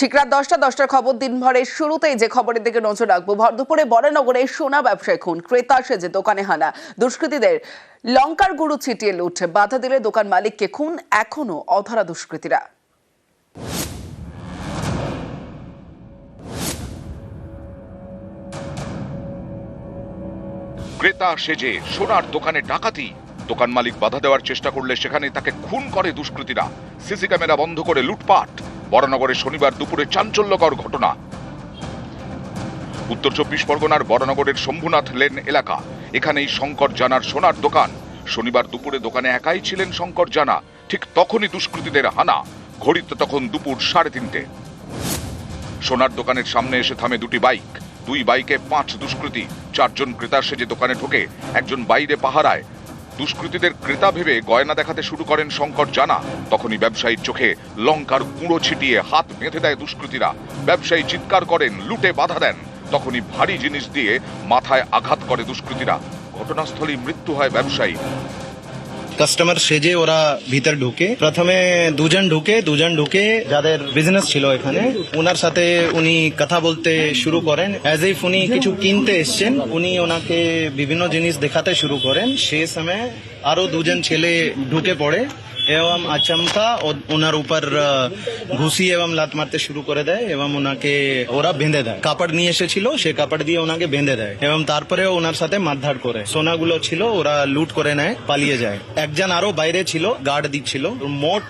ঠিক রাত দশটা, দশটার খবর দিনভরের শুরুতেই যে খবরের দিকে নজর রাখব, ভর দুপুরে বড়নগরে সোনা ব্যবসায় খুন, ক্রেতা সেজে দোকানে হানা, দুষ্কৃতীদের লঙ্কার গুরু ছিটিয়ে লুট, বাধা দিলে দোকান মালিককে খুন, এখনও অধরা দুষ্কৃতীরা। ক্রেতা সেজে সোনার দোকানে ডাকাতি দোকান মালিক বাধা দেওয়ার চেষ্টা করলে সেখানে তাকে খুন করে দুষ্কৃতীরা। সিসি ক্যামেরা বন্ধ করে লুটপাট। বড়নগরে শনিবার দুপুরে চাঞ্চল্যকর ঘটনা। উত্তর চব্বিশ পরগনার বড়নগরের শম্ভুনাথ লেন এলাকা। এখানেই শঙ্কর জানার সোনার দোকান। শনিবার দুপুরে দোকানে একাই ছিলেন শঙ্কর জানা। ঠিক তখনই দুষ্কৃতীদের হানা। ঘড়িতে তখন দুপুর সাড়ে তিনটে। সোনার দোকানের সামনে এসে থামে দুটি বাইক। দুই বাইকে পাঁচ দুষ্কৃতী। চারজন ক্রেতা সেজে দোকানে ঢোকে। একজন বাইরে পাহারায়। দুষ্কৃতীদের ক্রেতা ভেবে গয়না দেখাতে শুরু করেন শঙ্কর জানা। তখনই ব্যবসায়ীর চোখে লঙ্কার গুঁড়ো ছিটিয়ে হাত বেঁধে দেয় দুষ্কৃতীরা। ব্যবসায়ী চিৎকার করেন, লুটে বাধা দেন। তখনই ভারী জিনিস দিয়ে মাথায় আঘাত করে দুষ্কৃতীরা। ঘটনাস্থলেই মৃত্যু হয় ব্যবসায়ী কাস্টমার সেজে ওরা ভিতর ঢুকে। প্রথমে দুজন ঢুকে দুজন ঢুকে যাদের বিজনেস ছিল এখানে ওনার সাথে উনি কথা বলতে শুরু করেন। অ্যাজ ইফ উনি কিছু কিনতে এসছেন, উনি ওনাকে বিভিন্ন জিনিস দেখাতে শুরু করেন। সে সময় আরও দুজন ছেলে ঢুকে পড়ে। এবং আচমকা ওনার উপর ঘুষি এবং লাত মারতে শুরু করে দেয় এবং ওনাকে ওরা বেঁধে দেয় কাপড় নিয়ে এসেছিল সে কাপড় দিয়ে ওনাকে বেঁধে দেয় এবং তারপরে ওনার সাথে মারধার করে সোনাগুলো ছিল ওরা লুট করে নেয় পালিয়ে যায় একজন আরও বাইরে ছিল গার্ড দিচ্ছিল মোট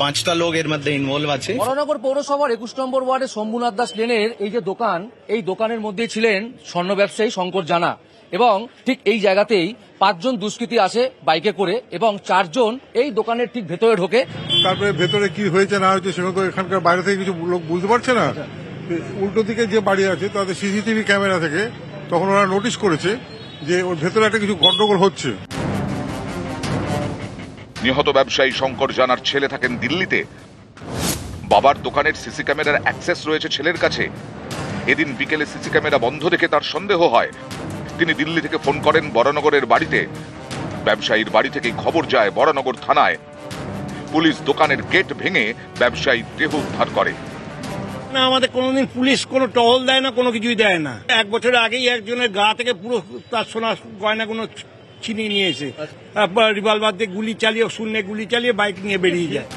পাঁচটা লোক এর মধ্যে ইনভলভ আছে। বরানগর পৌরসভার একুশ নম্বর ওয়ার্ডে শম্ভুনাথ দাস লেনের এই যে দোকান এই দোকানের মধ্যে ছিলেন স্বর্ণ ব্যবসায়ী শঙ্কর জানা। এবং ঠিক এই জায়গাতেই পাঁচজন দুষ্কৃতী আসে বাইকে করে এবং চারজন এই দোকানের ঠিক ভেতরে ঢোকে। তারপরে ভেতরে কি হয়েছে না হয়েছে সেগুলো তো এখানকার বাইরে থেকে কিছু লোক বুঝতে পারছে না? উল্টো দিকে যে বাড়ি আছে তাদের সিসিটিভি ক্যামেরা থেকে তখন ওরা নোটিশ করেছে যে ওর ভেতরে একটা কিছু গন্ডগোল হচ্ছে। নিহত ব্যবসায়ী শঙ্কর জানার ছেলে থাকেন দিল্লিতে। বাবার দোকানের সিসি ক্যামেরার অ্যাক্সেস রয়েছে ছেলের কাছে। এদিন বিকেলে সিসি ক্যামেরা বন্ধ দেখে তার সন্দেহ হয়। তিনি দিল্লি থেকে ফোন করেন বড়নগরের বাড়িতে। ব্যবসায়ীর বাড়ি থেকেই খবর যায় বড়নগর থানায়। পুলিশ দোকানের গেট ভেঙে ব্যবসায়ী দেহ উদ্ধার করে। না, আমাদের কোনোদিন পুলিশ কোনো টহল দেয় না, কোনো কিছুই দেয় না। এক বছর আগেই একজনের গা থেকে পুরো তার সোনা গয়নাগুলো ছিনিয়ে নিয়েছে রিভলভার দিয়ে গুলি চালিয়ে শূন্যে গুলি চালিয়ে বাইক নিয়ে বেরিয়ে যায়।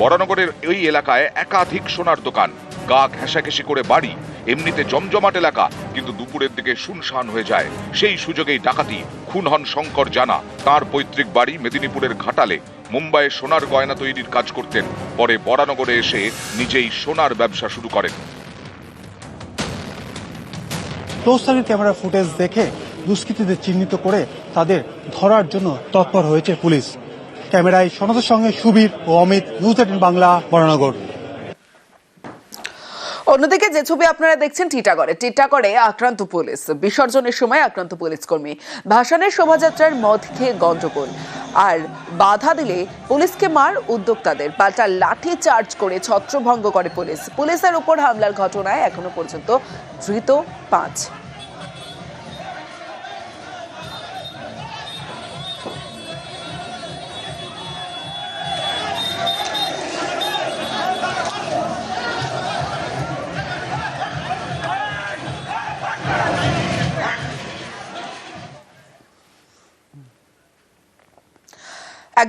বড়নগরের এই এলাকায় একাধিক সোনার দোকান। গা ঘেঁষাঘেঁষি করে বাড়ি এমনিতে জমজমাট এলাকা কিন্তু দুপুরের দিকে শুনশান হয়ে যায়। সেই সুযোগেই ডাকাতি খুন হন শঙ্কর জানা। তার পৈতৃক বাড়ি মেদিনীপুরের ঘাটালে। মুম্বাইয়ে সোনার গয়না তৈরির কাজ করতেন। পরে বরানগরে এসে নিজেই সোনার ব্যবসা শুরু করেন। ক্লোজ ক্যামেরা ফুটেজ দেখে দুষ্কৃতীদের চিহ্নিত করে তাদের ধরার জন্য তৎপর হয়েছে পুলিশ। ক্যামেরায় সনদের সঙ্গে সুবীর ও অমিত, নিউজ বাংলা, বরানগর। অন্যদিকে যে ছবি আপনারা দেখছেন, টিটাগড়ে। টিটাগড়ে আক্রান্ত পুলিশ। বিসর্জনের সময় আক্রান্ত পুলিশ কর্মী। ভাসানের শোভাযাত্রার মদ খেয়ে গন্ডগোল আর বাধা দিলে পুলিশকে মার উদ্যোক্তাদের। পাল্টা লাঠি চার্জ করে ছত্রভঙ্গ করে পুলিশ। পুলিশের উপর হামলার ঘটনায় এখনও পর্যন্ত ধৃত পাঁচ।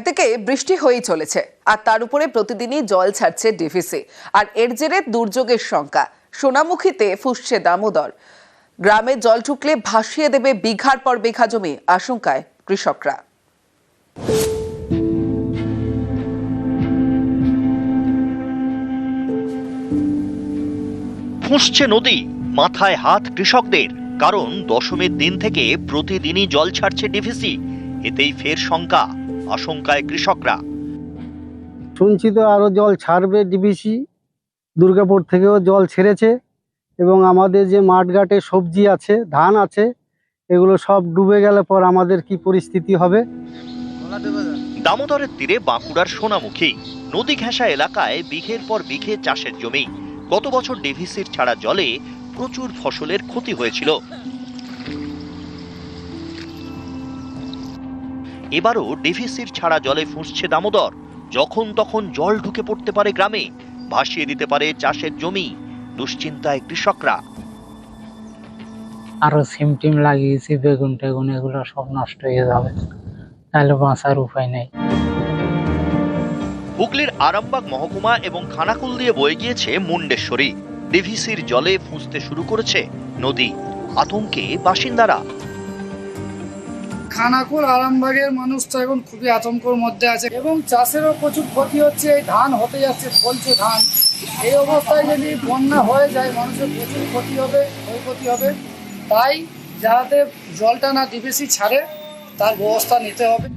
একদিকে বৃষ্টি হয়েই চলেছে, আর তার উপরে প্রতিদিনই জল ছাড়ছে ডিভিসি, আর এর জেরে দুর্যোগের শঙ্কা। সোনামুখীতে ফুসছে দামোদর। গ্রামে জল ঢুকলে ভাসিয়ে দেবে বিঘার পর বিঘা জমি, আশঙ্কায় কৃষকরা। ফুঁসছে নদী, মাথায় হাত কৃষকদের, কারণ দশমীর দিন থেকে প্রতিদিনই জল ছাড়ছে ডিভিসি, এতেই ফের শঙ্কা। আশঙ্কায় কৃষকরা। শুনছি তো আরও জল ছাড়বে ডিবিসি দুর্গাপুর থেকেও জল ছেড়েছে এবং আমাদের যে মাঠঘাটে সবজি আছে ধান আছে এগুলো সব ডুবে গেলে পর আমাদের কি পরিস্থিতি হবে? দামোদরের তীরে বাঁকুড়ার সোনামুখী নদী ঘেঁষা এলাকায় বিঘের পর বিঘে চাষের জমি। গত বছর ডিভিসির ছাড়া জলে প্রচুর ফসলের ক্ষতি হয়েছিল। এবারও ডিভিসির ছাড়া জলে ফুঁসছে দামোদর। যখন তখন জল ঢুকে পড়তে পারে গ্রামে ভাসিয়ে দিতে পারে চাষের জমি দুশ্চিন্তায় কৃষকরা। আরও সিম টিম লাগিয়েছি বেগুন টেগুন এগুলো সব নষ্ট হয়ে যাবে। তাহলে বাঁচার উপায় নেই। হুগলির আরামবাগ মহকুমা এবং খানাকুল দিয়ে বয়ে গিয়েছে মুন্ডেশ্বরী। ডিভিসির জলে ফুঁসতে শুরু করেছে নদী। আতঙ্কে বাসিন্দারা খানাকুল, আরামবাগের মানুষ তো এখন খুবই আতঙ্কর মধ্যে আছে। এবং চাষেরও প্রচুর ক্ষতি হচ্ছে, এই ধান হতে যাচ্ছে, ফলছে ধান। এই অবস্থায় যদি বন্যা হয়ে যায়, মানুষের প্রচুর ক্ষতি হবে, ক্ষয়ক্ষতি হবে। তাই যাতে জলটা না ডিবিসি ছাড়ে, তার ব্যবস্থা নিতে হবে।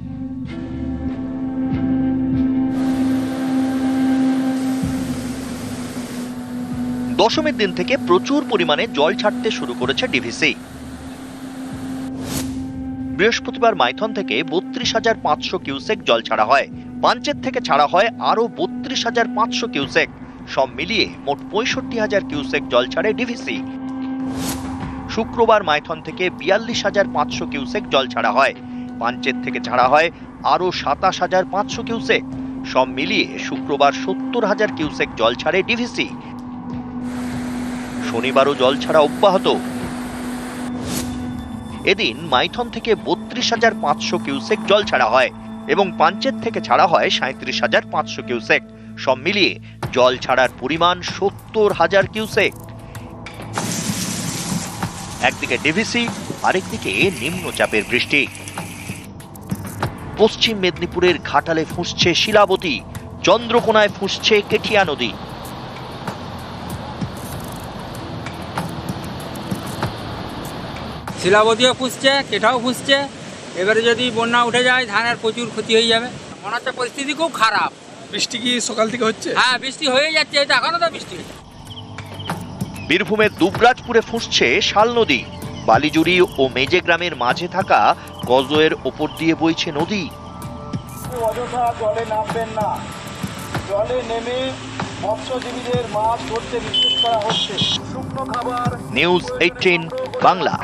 দশমীর দিন থেকে প্রচুর পরিমাণে জল ছাড়তে শুরু করেছে ডিভিসি। বৃহস্পতিবার মাইথন থেকে বত্রিশ হাজার পাঁচশো কিউসেক জল ছাড়া হয়। পাঞ্চের থেকে ছাড়া হয় আরও বত্রিশ হাজার পাঁচশো কিউসেক। সব মিলিয়ে মোট পঁয়ষট্টি হাজার কিউসেক জল ছাড়ে ডিভিসি। শুক্রবার মাইথন থেকে বিয়াল্লিশ হাজার পাঁচশো কিউসেক জল ছাড়া হয়। পাঞ্চের থেকে ছাড়া হয় আরও সাতাশ হাজার পাঁচশো কিউসেক। সব মিলিয়ে শুক্রবার সত্তর হাজার কিউসেক জল ছাড়ে ডিভিসি। শনিবারও জল ছাড়া অব্যাহত। এদিন মাইথন থেকে বত্রিশ হাজার পাঁচশো কিউসেক জল ছাড়া হয় এবং পাঞ্চের থেকে ছাড়া হয় সাঁত্রিশ হাজার পাঁচশো কিউসেক। সব মিলিয়ে জল ছাড়ার পরিমাণ সত্তর হাজার কিউসেক। একদিকে ডিভিসি, আরেকদিকে নিম্নচাপের বৃষ্টি। পশ্চিম মেদিনীপুরের ঘাটালে ফুঁসছে শিলাবতী, চন্দ্রকোনায় ফুঁসছে কেঠিয়া নদী। শিলাবতীও ফুসছে কেটাও ফুসছে এবারে যদি বন্যা উঠে যায় ধানের প্রচুর ক্ষতি হয়ে যাবে। মনে হচ্ছে পরিস্থিতি খুব খারাপ। বৃষ্টি কি সকাল থেকে হচ্ছে? হ্যাঁ বৃষ্টি হয়ে যাচ্ছে এটা এখনও তো বৃষ্টি বীরভূমের দুবরাজপুরে ফুঁসছে শাল নদী। বালিজুড়ি ও মেজে গ্রামের মাঝে থাকা গজয়ের ওপর দিয়ে বইছে নদী। অযথা জলে নামবেন না। জলে নেমে মৎস্যজীবীদের মাছ ধরতে নিষেধ করা হচ্ছে। শুকনো খাবার নিউজ এইটিন বাংলা।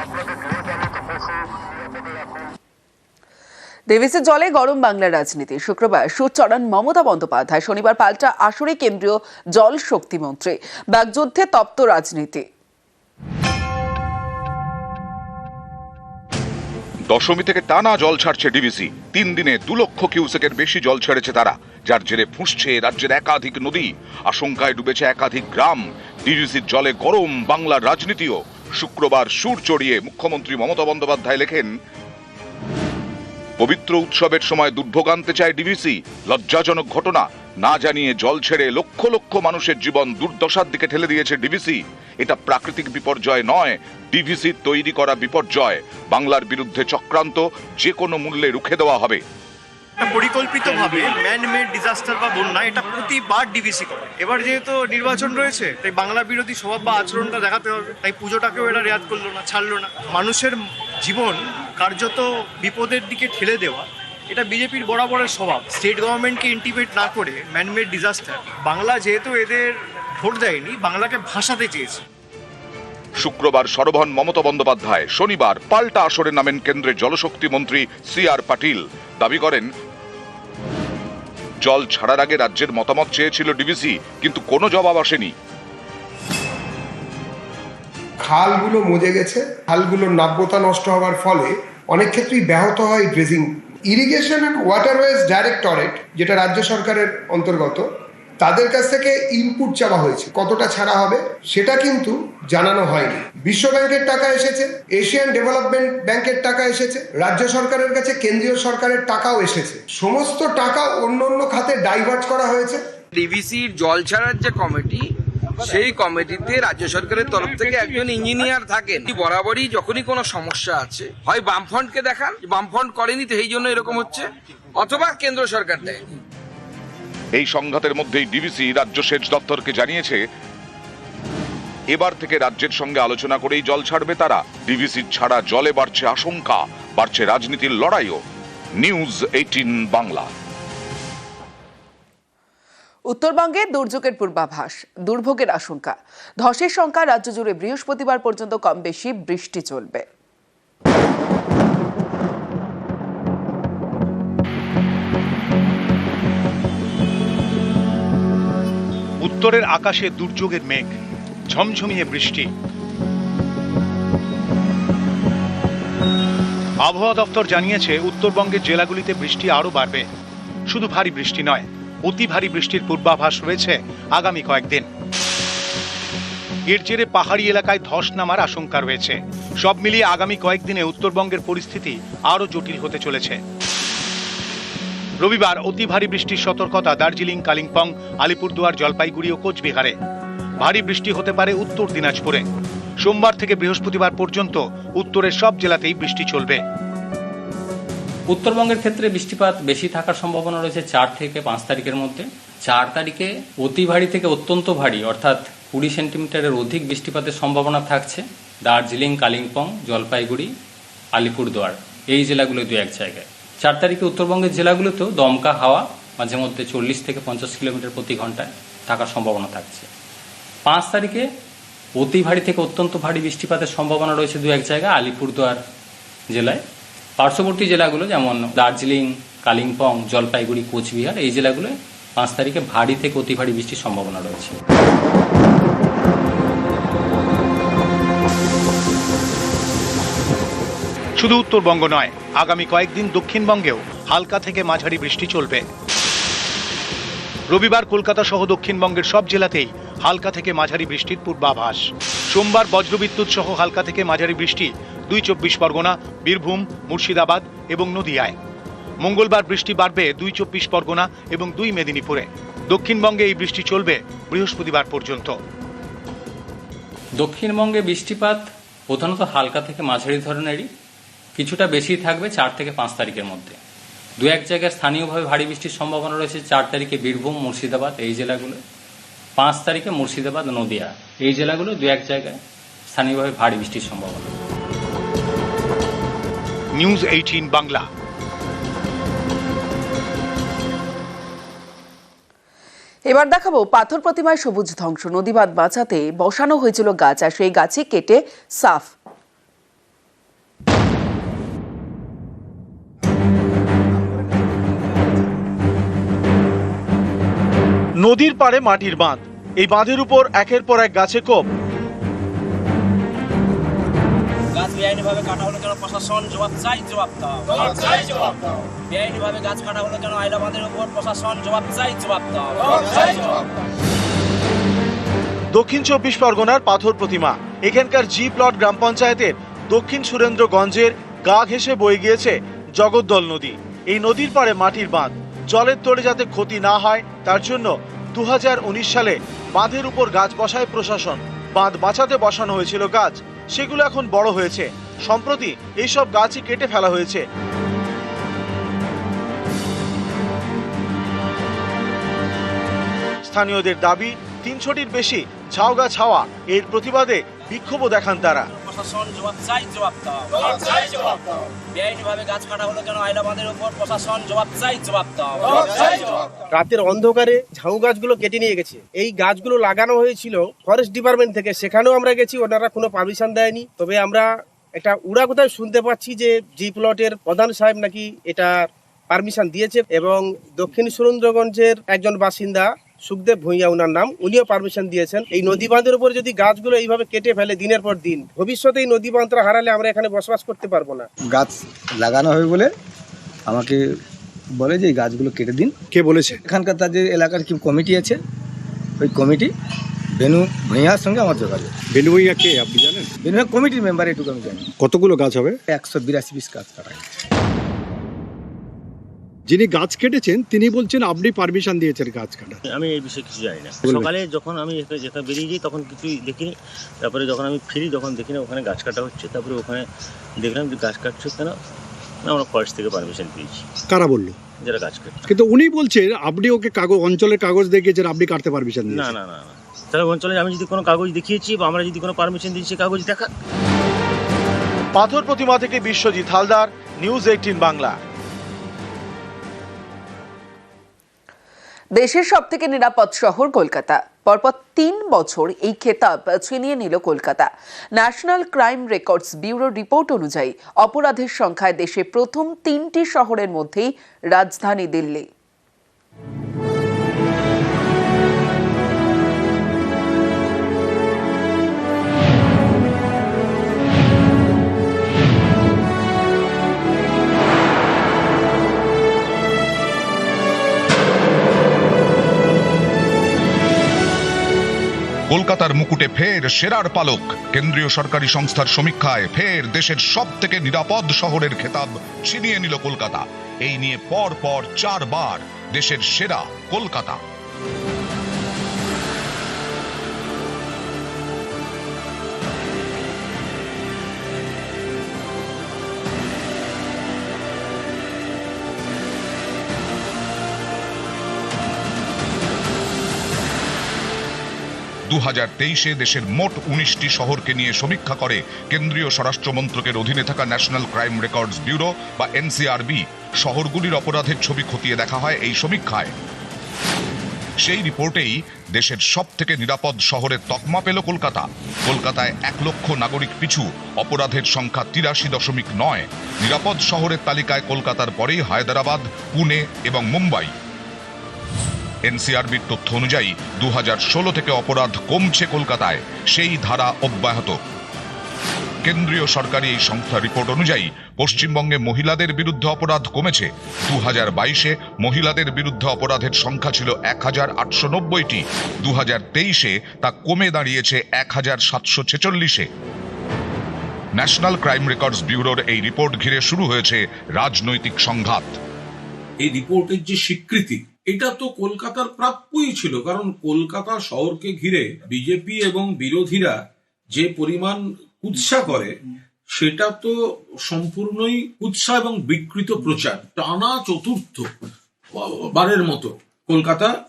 দেবিসের জলে গরম বাংলার রাজনীতি। শুক্রবার সুর চড়ান মমতা বন্দ্যোপাধ্যায় শনিবার পাল্টা আসরে কেন্দ্রীয় জল শক্তি মন্ত্রী। বাগযুদ্ধে তপ্ত রাজনীতি। দশমী থেকে টানা জল ছাড়ছে ডিভিসি তিন দিনে দু লক্ষ কিউসেকের বেশি জল ছেড়েছে তারা। যার জেরে ফুঁসছে রাজ্যের একাধিক নদী। আশঙ্কায় ডুবেছে একাধিক গ্রাম। ডিভিসির জলে গরম বাংলার রাজনীতিও। শুক্রবার সুর চড়িয়ে মুখ্যমন্ত্রী মমতা বন্দ্যোপাধ্যায় লেখেন পবিত্র উৎসবের সময় দুর্ভোগ আনতে চায় ডিভিসি লজ্জাজনক ঘটনা। না জানিয়ে জল ছেড়ে লক্ষ লক্ষ মানুষের জীবন দুর্দশার দিকে ঠেলে দিয়েছে ডিভিসি এটা প্রাকৃতিক বিপর্যয় নয় ডিভিসি তৈরি করা বিপর্যয়। বাংলার বিরুদ্ধে চক্রান্ত যে কোনো মূল্যে রুখে দেওয়া হবে। পরিকল্পিতভাবে ম্যান মেড ডিজাস্টার বা বন্যা, এটা প্রতিবার ডিভিসি করে। এবার যেহেতু নির্বাচন রয়েছে, তাই বাংলা বিরোধী স্বভাব বা আচরণটা দেখাতে হবে। তাই পুজোটাকেও এরা রেয়াত করল না, ছাড়লো না। মানুষের জীবন কার্যত বিপদের দিকে ঠেলে দেওয়া, এটা বিজেপির বরাবরের স্বভাব। স্টেট গভর্নমেন্টকে ইন্টিমেট না করে ম্যানমেড ডিজাস্টার বাংলা যেহেতু এদের ভোট দেয়নি, বাংলাকে ভাসাতে চেয়েছে। শুক্রবার সরবহন মমতা বন্দ্যোপাধ্যায়, শনিবার পাল্টা আসরে নামেন কেন্দ্রের জলশক্তি মন্ত্রী সি আর পাটিল। দাবি করেন জল ছাড়ার আগে রাজ্যের মতামত চেয়েছিল ডিভিসি কিন্তু কোনো জবাব আসেনি। খালগুলো মজে গেছে, খালগুলোর নাব্যতা নষ্ট হওয়ার ফলে অনেক ক্ষেত্রেই ব্যাহত হয় dredging. Irrigation and waterways directorate, যেটা রাজ্য সরকারের অন্তর্গত তাদের কাছ থেকে ইনপুট চাওয়া হয়েছে। কতটা ছাড়া হবে, সেটা কিন্তু জানানো হয়নি। বিশ্ব ব্যাংকের টাকা এসেছে এশিয়ান ডেভেলপমেন্ট ব্যাংকের টাকা এসেছে, রাজ্য সরকারের কাছে কেন্দ্রীয় সরকারের টাকাও এসেছে। সমস্ত টাকা অন্য অন্য খাতে ডাইভার্ট করা হয়েছে। ডিভিসির জল ছাড়ার যে কমিটি, সেই কমিটিতে রাজ্য সরকারের তরফ থেকে একজন ইঞ্জিনিয়ার থাকেন। বরাবরই যখনই কোনো সমস্যা আছে, হয় বামফ্রন্টকে দেখান, বামফ্রন্ট করেনি তো এই জন্য এরকম হচ্ছে, অথবা কেন্দ্র সরকার দেয় এই সংঘাতের মধ্যেই ডিভিসি রাজ্য সেচ দপ্তরকে জানিয়েছে, এবার থেকে রাজ্যের সঙ্গে আলোচনা করেই জল ছাড়বে তারা। ডিভিসি ছাড়া জলে বাড়ছে আশঙ্কা, বাড়ছে রাজনীতির লড়াইও। News eighteen Bangla. উত্তরবঙ্গে দুর্যোগের পূর্বাভাস, দুর্ভোগের আশঙ্কা। ধসের সংখ্যা রাজ্য জুড়ে বৃহস্পতিবার পর্যন্ত কম বেশি বৃষ্টি চলবে। উত্তরের আকাশে দুর্যোগের মেঘ, ঝমঝমিয়ে বৃষ্টি। আবহাওয়া দপ্তর জানিয়েছে, উত্তরবঙ্গের জেলাগুলিতে বৃষ্টি আরও বাড়বে। শুধু ভারী বৃষ্টি নয়, অতি ভারী বৃষ্টির পূর্বাভাস রয়েছে আগামী কয়েকদিন। এর জেরে পাহাড়ি এলাকায় ধস নামার আশঙ্কা রয়েছে। সব মিলিয়ে আগামী কয়েকদিনে উত্তরবঙ্গের পরিস্থিতি আরও জটিল হতে চলেছে। রবিবার অতি ভারী বৃষ্টির সতর্কতা দার্জিলিং, কালিম্পং, আলিপুরদুয়ার, জলপাইগুড়ি ও কোচবিহারে। ভারী বৃষ্টি হতে পারে উত্তর দিনাজপুরে। সোমবার থেকে বৃহস্পতিবার পর্যন্ত উত্তরের সব জেলাতেই বৃষ্টি চলবে। উত্তরবঙ্গের ক্ষেত্রে বৃষ্টিপাত বেশি থাকার সম্ভাবনা রয়েছে চার থেকে পাঁচ তারিখের মধ্যে। চার তারিখে অতি ভারী থেকে অত্যন্ত ভারী, অর্থাৎ কুড়ি সেন্টিমিটারের অধিক বৃষ্টিপাতের সম্ভাবনা থাকছে দার্জিলিং, কালিম্পং, জলপাইগুড়ি, আলিপুরদুয়ার। এই জেলাগুলো দু এক জায়গায়। চার তারিখে উত্তরবঙ্গের জেলাগুলোতেও দমকা হাওয়া মাঝে মধ্যে চল্লিশ থেকে পঞ্চাশ কিলোমিটার প্রতি ঘন্টায় থাকার সম্ভাবনা থাকছে। পাঁচ তারিখে অতি ভারী থেকে অত্যন্ত ভারী বৃষ্টিপাতের সম্ভাবনা রয়েছে দু এক জায়গায়, আলিপুরদুয়ার জেলায়। পার্শ্ববর্তী জেলাগুলো যেমন দার্জিলিং, কালিম্পং, জলপাইগুড়ি, কোচবিহার, এই জেলাগুলোয় পাঁচ তারিখে ভারী থেকে অতি ভারী বৃষ্টির সম্ভাবনা রয়েছে। শুধু উত্তরবঙ্গ নয়, আগামী কয়েকদিন দক্ষিণবঙ্গেও হালকা থেকে মাঝারি বৃষ্টি চলবে। রবিবার কলকাতা সহ দক্ষিণবঙ্গের সব জেলাতেই হালকা থেকে মাঝারি বৃষ্টির পূর্বাভাস। সোমবার বজ্রবিদ্যুৎ সহ হালকা থেকে মাঝারি বৃষ্টি, দুই চব্বিশ পরগনা, বীরভূম, মুর্শিদাবাদ এবং নদিয়ায়। মঙ্গলবার বৃষ্টি বাড়বে দুই চব্বিশ পরগনা এবং দুই মেদিনীপুরে। দক্ষিণবঙ্গে এই বৃষ্টি চলবে বৃহস্পতিবার পর্যন্ত। দক্ষিণবঙ্গে বৃষ্টিপাত প্রধানত হালকা থেকে মাঝারি ধরনেরই। কিছুটা বেশি থাকবে চার থেকে পাঁচ তারিখের মধ্যে। দু এক জায়গায় স্থানীয়ভাবে ভারী বৃষ্টির সম্ভাবনা রয়েছে চার তারিখে বীরভূম মুর্শিদাবাদ এই জেলাগুলো পাঁচ তারিখে মুর্শিদাবাদ নদিয়া এই জেলাগুলো দু এক জায়গায় স্থানীয়ভাবে ভারী বৃষ্টির সম্ভাবনা। News eighteen Bangla. এবার দেখাবো পাথর প্রতিমায় সবুজ ধ্বংস। নদীবাদ বাঁচাতে বসানো হয়েছিল গাছ আর সেই গাছে কেটে সাফ নদীর পাড়ে মাটির বাঁধ। এই বাঁধের উপর একের পর এক গাছে কোপ। গাছ বেআইনিভাবে কাটা হলো কেন প্রশাসন জবাব চাই জবাব দাও। বেআইনিভাবে গাছ কাটা হলো কেন আইলা বাঁধের উপর প্রশাসন জবাব চাই জবাব দাও। দক্ষিণ চব্বিশ পরগনার পাথর প্রতিমা। এখানকার জি প্লট গ্রাম পঞ্চায়েতের দক্ষিণ সুরেন্দ্রগঞ্জের গা ঘেঁষে বয়ে গিয়েছে জগদ্দল নদী। এই নদীর পাড়ে মাটির বাঁধ। জলের তোড়ে যাতে ক্ষতি না হয় তার জন্য দু হাজার উনিশ সালে বাঁধের উপর গাছ বসায় প্রশাসন। বাঁধ বাঁচাতে বসানো হয়েছিল গাছ। সেগুলো এখন বড় হয়েছে। সম্প্রতি এইসব গাছই কেটে ফেলা হয়েছে। স্থানীয়দের দাবি, তিনশোটির বেশি ঝাউ গাছ হাওয়া এর প্রতিবাদে বিক্ষোভও দেখান তারা। প্রশাসন জবাব চাই জবাব দাও। বেআইনিভাবে গাছ কাটা হলো কেন? আইলা বাঁধের উপর প্রশাসন জবাব চাই জবাব দাও। রাতের অন্ধকারে ঝাউ গাছগুলো কেটে নিয়ে গেছে। এই গাছগুলো লাগানো হয়েছিল ফরেস্ট ডিপার্টমেন্ট থেকে। সেখানেও আমরা গেছি ওনারা কোনো পারমিশন দেয়নি। তবে আমরা একটা উড়া কোথায় শুনতে পাচ্ছি যে জি প্লটের প্রধান সাহেব নাকি এটা পারমিশন দিয়েছে এবং দক্ষিণ সুরেন্দ্রগঞ্জের একজন বাসিন্দা সুখদেব ভূঁইয়া ওনার নাম উনিও পারমিশন দিয়েছেন। এই নদী বাঁধের উপর যদি গাছগুলো এইভাবে কেটে ফেলে দিনের পর দিন ভবিষ্যতে এই নদী বাঁধটা হারালে আমরা এখানে বসবাস করতে পারব না। গাছ লাগানো হবে বলে আমাকে বলে যে এই গাছগুলো কেটে দিন। কে বলেছে? এখানকার তাদের এলাকার কি কমিটি আছে? ওই কমিটি বেনু ভূঁইয়ার সঙ্গে আমার যোগাযোগ। বেনু ভূঁইয়া কে আপনি জানেন? বেনু কমিটির মেম্বার এটুকু আমি জানি। কতগুলো গাছ হবে? একশো বিরাশি পিস গাছ কাটা। যিনি গাছ কেটেছেন তিনি বলছেন আপনি পারমিশন দিয়েছেন গাছ কাটা আমি এই বিষয়ে কিছু জানি না। সকালে যখন আমি যেখানে বেরিয়ে যাই তখন কিছুই দেখিনি। তারপরে যখন আমি ফিরি যখন দেখি না ওখানে গাছ কাটা হচ্ছে। তারপরে ওখানে দেখলাম যে গাছ কাটছে কেন? আমরা ফরেস্ট থেকে পারমিশন পেয়েছি। কারা বলল? যারা গাছ কাটছে। কিন্তু উনি বলছেন আপনি ওকে কাগজ অঞ্চলের কাগজ দেখিয়েছেন আপনি কাটতে পারমিশন না না না না। তাহলে অঞ্চলে আমি যদি কোনো কাগজ দেখিয়েছি বা আমরা যদি কোনো পারমিশন দিয়েছি কাগজ দেখা পাথর প্রতিমা থেকে বিশ্বজিৎ হালদার নিউজ এইটিন বাংলা। দেশের সব থেকে নিরাপদ শহর কলকাতা। পরপর তিন বছর এই খেতাব ছিনিয়ে নিল কলকাতা। ন্যাশনাল ক্রাইম রেকর্ডস ব্যুরোর রিপোর্ট অনুযায়ী, অপরাধের সংখ্যায় দেশে প্রথম তিনটি শহরের মধ্যেই রাজধানী দিল্লি। কলকাতার মুকুটে ফের সেরার পালক। কেন্দ্রীয় সরকারি সংস্থার সমীক্ষায় ফের দেশের সব থেকে নিরাপদ শহরের খেতাব ছিনিয়ে নিল কলকাতা। এই নিয়ে পর পর চারবার দেশের সেরা কলকাতা। দু হাজার তেইশে দেশের মোট উনিশটি শহরকে নিয়ে সমীক্ষা করে কেন্দ্রীয় স্বরাষ্ট্র মন্ত্রকের অধীনে থাকা ন্যাশনাল ক্রাইম রেকর্ডস ব্যুরো বা এনসিআরবি শহরগুলির অপরাধের ছবি খতিয়ে দেখা হয় এই সমীক্ষায়। সেই রিপোর্টেই দেশের সব থেকে নিরাপদ শহরের তকমা পেল কলকাতা। কলকাতায় এক লক্ষ নাগরিক পিছু, অপরাধের সংখ্যা তিরাশি দশমিক নয়। নিরাপদ শহরের তালিকায় কলকাতার পরেই হায়দ্রাবাদ, পুনে এবং মুম্বাই। এনসিআরবির তথ্য অনুযায়ী দু থেকে অপরাধ কমছে কলকাতায়। সেই ধারা অব্যাহত। কেন্দ্রীয় সরকারি এই সংস্থার রিপোর্ট অনুযায়ী পশ্চিমবঙ্গে মহিলাদের বিরুদ্ধে অপরাধ কমেছে। দু হাজার বাইশে মহিলাদের বিরুদ্ধে অপরাধের সংখ্যা ছিল এক হাজার আটশো নব্বইটি। দু হাজার তেইশে তা কমে দাঁড়িয়েছে এক হাজার সাতশো ছেচল্লিশে। ন্যাশনাল ক্রাইম রেকর্ডস ব্যুরোর এই রিপোর্ট ঘিরে শুরু হয়েছে রাজনৈতিক সংঘাত। এই রিপোর্টের যে স্বীকৃতি এটা তো কলকাতার প্রাপ্যই ছিল, কারণ কলকাতা শহরকে ঘিরে বিজেপি এবং বিরোধীরা যে পরিমাণ কুৎসা করে, সেটা তো সম্পূর্ণই কুৎসা এবং বিকৃত প্রচার, টানা চতুর্থ বারের মতো কলকাতা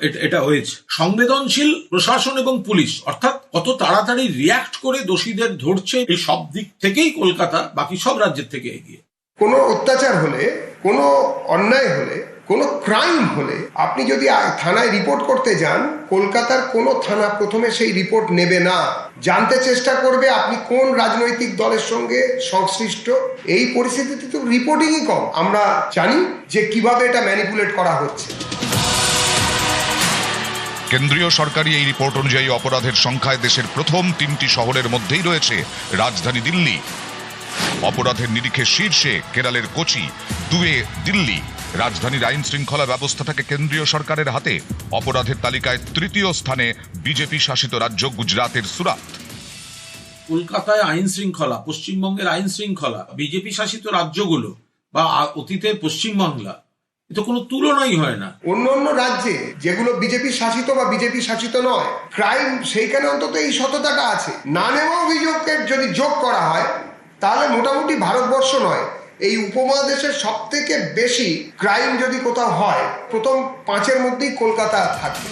এটা- এটা হয়েছে। সংবেদনশীল প্রশাসন এবং পুলিশ, অর্থাৎ কত তাড়াতাড়ি রিয়াক্ট করে দোষীদের ধরছে, এই সব দিক থেকেই কলকাতা, বাকি সব রাজ্যের থেকে এগিয়ে। কোনো অত্যাচার হলে, কোনো অন্যায় হলে কোনো ক্রাইম হলে আপনি যদি থানায় রিপোর্ট করতে যান, কলকাতার কোনো থানা প্রথমে সেই রিপোর্ট নেবে না। জানতে চেষ্টা করবে আপনি কোন রাজনৈতিক দলের সঙ্গে সংশ্লিষ্ট। এই পরিস্থিতিতে তো রিপোর্টিংই কম। আমরা জানি যে কীভাবে এটা ম্যানিপুলেট করা হচ্ছে। কেন্দ্রীয় সরকারি এই রিপোর্ট অনুযায়ী অপরাধের সংখ্যায় দেশের প্রথম তিনটি শহরের মধ্যেই রয়েছে রাজধানী দিল্লি। অপরাধের নিরিখে শীর্ষে কেরালের কোচি দুয়ে দিল্লি। রাজধানীর আইন শৃঙ্খলা ব্যবস্থা থাকে কেন্দ্রীয় সরকারের হাতে অপরাধের তালিকায় তৃতীয় স্থানে বিজেপি শাসিত রাজ্য গুজরাতের সুরাত। কলকাতায় আইন শৃঙ্খলা পশ্চিমবঙ্গের আইন শৃঙ্খলা বিজেপি শাসিত রাজ্যগুলো বা অতীতের পশ্চিমবাংলা এতে কোনো তুলনাই হয় না। অন্য অন্য রাজ্যে যেগুলো বিজেপি শাসিত বা বিজেপি শাসিত নয় ক্রাইম সেইখানে অন্তত এই সততাটা আছে। না নেওয়া অভিযোগের যদি যোগ করা হয় তাহলে মোটামুটি ভারতবর্ষ নয়। এই উপমহাদেশের সব থেকে বেশি ক্রাইম যদি কোথাও হয় প্রথম পাঁচের মধ্যেই কলকাতা থাকে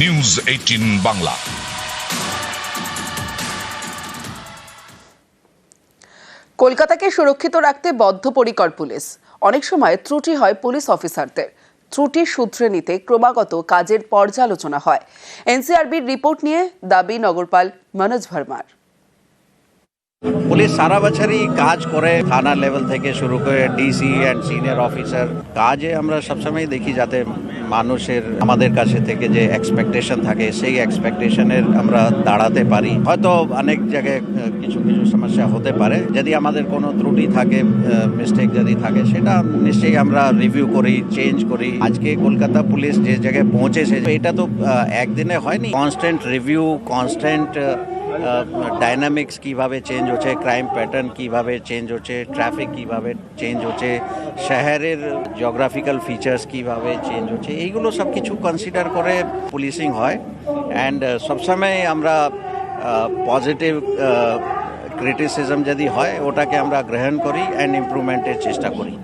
নিউজ এইটিন বাংলা কলকাতাকে সুরক্ষিত রাখতে বদ্ধপরিকর পুলিশ। অনেক সময় ত্রুটি হয় পুলিশ অফিসারদের। ত্রুটি সূত্রে নিতে ক্রমাগত কাজের পর্যালোচনা হয়। এনসিআরবির রিপোর্ট নিয়ে দাবি নগরপাল মনোজ ভার্মার। পুলিশ সারা বছরই কাজ করে থানা লেভেল থেকে শুরু করে ডিসি অ্যান্ড সিনিয়র অফিসার কাজে আমরা সবসময় দেখি যাতে মানুষের, আমাদের কাছে থেকে যে এক্সপেকটেশন থাকে, সেই এক্সপেকটেশনের আমরা দাঁড়াতে পারি। হয়তো অনেক জায়গায় কিছু কিছু সমস্যা হতে পারে। যদি আমাদের কোনো ত্রুটি থাকে মিস্টেক যদি থাকে, সেটা নিশ্চয়ই আমরা রিভিউ করি চেঞ্জ করি। আজকে কলকাতা পুলিশ যে জায়গায় পৌঁছেছে, এটা তো একদিনে হয়নি। কনস্ট্যান্ট রিভিউ কনস্ট্যান্ট ডাইনামিক্স কীভাবে চেঞ্জ হচ্ছে ক্রাইম প্যাটার্ন কীভাবে চেঞ্জ হচ্ছে ট্রাফিক কীভাবে চেঞ্জ হচ্ছে, শহরের জিওগ্রাফিক্যাল ফিচার্স কীভাবে চেঞ্জ হচ্ছে, এইগুলো সব কিছু কনসিডার করে পুলিশিং হয়। অ্যান্ড সবসময় আমরা পজিটিভ ক্রিটিসিজম যদি হয়, ওটাকে আমরা গ্রহণ করি অ্যান্ড ইমপ্রুভমেন্টের চেষ্টা করি।